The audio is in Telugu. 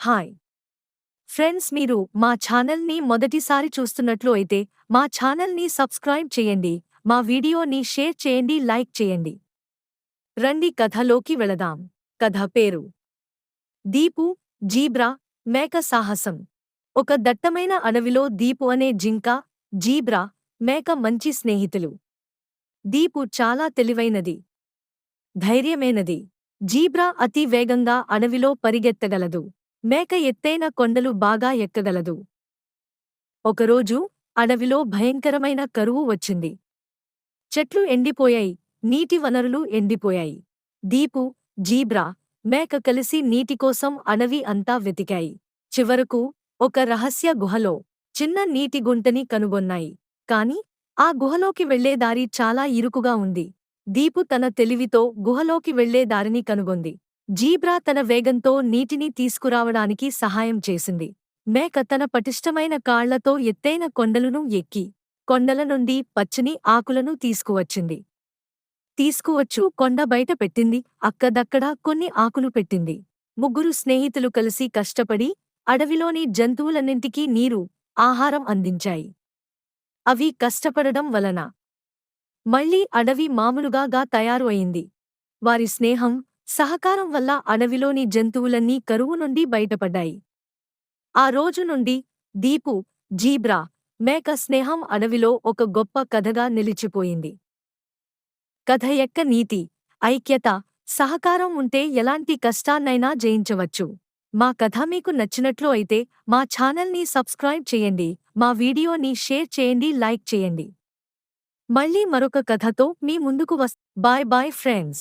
హాయ్. ఫ్రెండ్స్ మీరు మా ఛానల్ని మొదటిసారి చూస్తున్నట్లు అయితే మా ఛానల్ని సబ్స్క్రైబ్ చేయండి మా వీడియోని షేర్ చేయండి లైక్ చేయండి. రండి కథలోకి వెళదాం. కథ పేరు దీపు జీబ్రా మేక సాహసం. ఒక దట్టమైన అడవిలో దీపు అనే జింక జీబ్రా మేక మంచి స్నేహితులు. దీపు చాలా తెలివైనది. ధైర్యమైనది. జీబ్రా అతి వేగంగా అడవిలో పరిగెత్తగలదు. మేక ఎత్తైన కొండలు బాగా ఎక్కగలదు. ఒకరోజు అడవిలో భయంకరమైన కరువు వచ్చింది. చెట్లు ఎండిపోయాయి నీటి వనరులు ఎండిపోయాయి. దీపు జీబ్రా మేక కలిసి నీటికోసం అడవి అంతా వెతికాయి. చివరకు ఒక రహస్య గుహలో చిన్న నీటి గుంటని కనుగొన్నాయి. కాని ఆ గుహలోకి వెళ్ళే దారి చాలా ఇరుకుగా ఉంది. దీపు తన తెలివితో గుహలోకి వెళ్ళే దారిని కనుగొంది. జీబ్రా తన వేగంతో నీటిని తీసుకురావడానికి సహాయం చేసింది. మేక తన పటిష్టమైన కాళ్ళతో ఎత్తైన కొండలను ఎక్కి కొండల నుండి పచ్చని ఆకులను తీసుకువచ్చింది. తీసుకువచ్చు కొండ బయట పెట్టింది. అక్కదక్కడా కొన్ని ఆకులు పెట్టింది. ముగ్గురు స్నేహితులు కలిసి కష్టపడి అడవిలోని జంతువులన్నింటికీ నీరు ఆహారం అందించాయి. అవి కష్టపడడం వలన మళ్ళీ అడవి మామూలుగాగా తయారు అయింది. వారి స్నేహం సహకారం వల్ల అడవిలోని జంతువులన్నీ కరువు నుండి బయటపడ్డాయి. ఆ రోజు నుండి దీపు జీబ్రా మేక స్నేహం అడవిలో ఒక గొప్ప కథగా నిలిచిపోయింది. కథ యొక్క నీతి ఐక్యత సహకారం ఉంటే ఎలాంటి కష్టాన్నైనా జయించవచ్చు. మా కథ మీకు నచ్చినట్లు అయితే మా ఛానల్ని సబ్స్క్రైబ్ చేయండి మా వీడియోని షేర్ చేయండి లైక్ చేయండి. మళ్ళీ మరొక కథతో మీ ముందుకు వస్ బాయ్ బాయ్ ఫ్రెండ్స్.